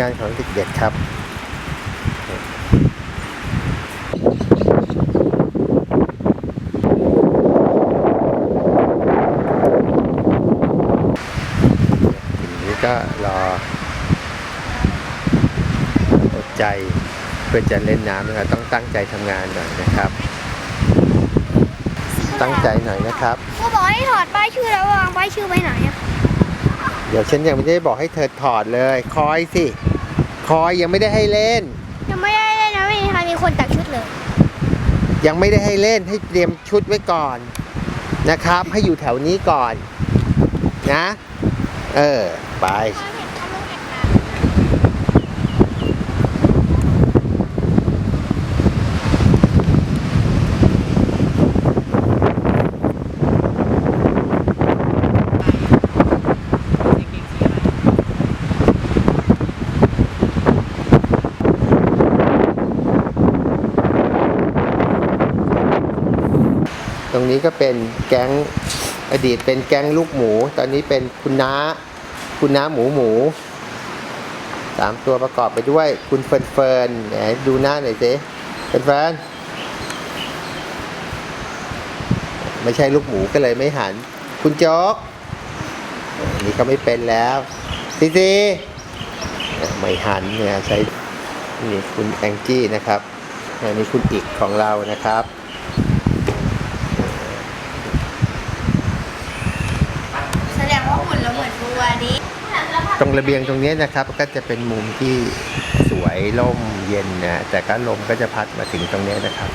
งานของเด็กๆครับทีนี้ก็รออดใจเพื่อจะเล่นน้ำนะครับต้องตั้งใจทำงานหน่อยนะครับ ตั้งใจหน่อยนะครับก็บอกให้ถอดป้ายชื่อแล้ววางป้ายชื่อไว้ไหนอะ เดี๋ยวฉันยังไม่ได้บอกให้เธอถอดเลย คอยสิ คอยยังไม่ได้ให้เล่น ยังไม่ได้เลยนะไม่มีใครมีคนตักชุดเลย ยังไม่ได้ให้เล่นให้เตรียมชุดไว้ก่อนนะครับ ให้อยู่แถวนี้ก่อน นะ เออ ไป ตรงนี้ก็เป็นแก๊งอดีตเป็นแก๊งลูกหมู ตอนนี้เป็นคุณน้า คุณน้าหมูหมูสามตัวประกอบไปด้วยคุณเฟิร์นเฟิร์นไหนดูหน้าหน่อยสิเฟิร์นเฟิร์นไม่ใช่ลูกหมูก็เลยไม่หัน คุณโจ๊กอันนี่ก็ไม่เป็นแล้วซีซีไม่หันเนี่ยใช้นี่คุณแองจี้นะครับอันนี้คุณอีกของเรานะครับ แสดงว่าหุ่นเราเหมือน บัวดิตรงระเบียงตรงนี้นะครับก็จะเป็นมุมที่สวยร่มเย็นนะแต่ก็ลมก็จะพัดมาถึงตรงนี้นะครับ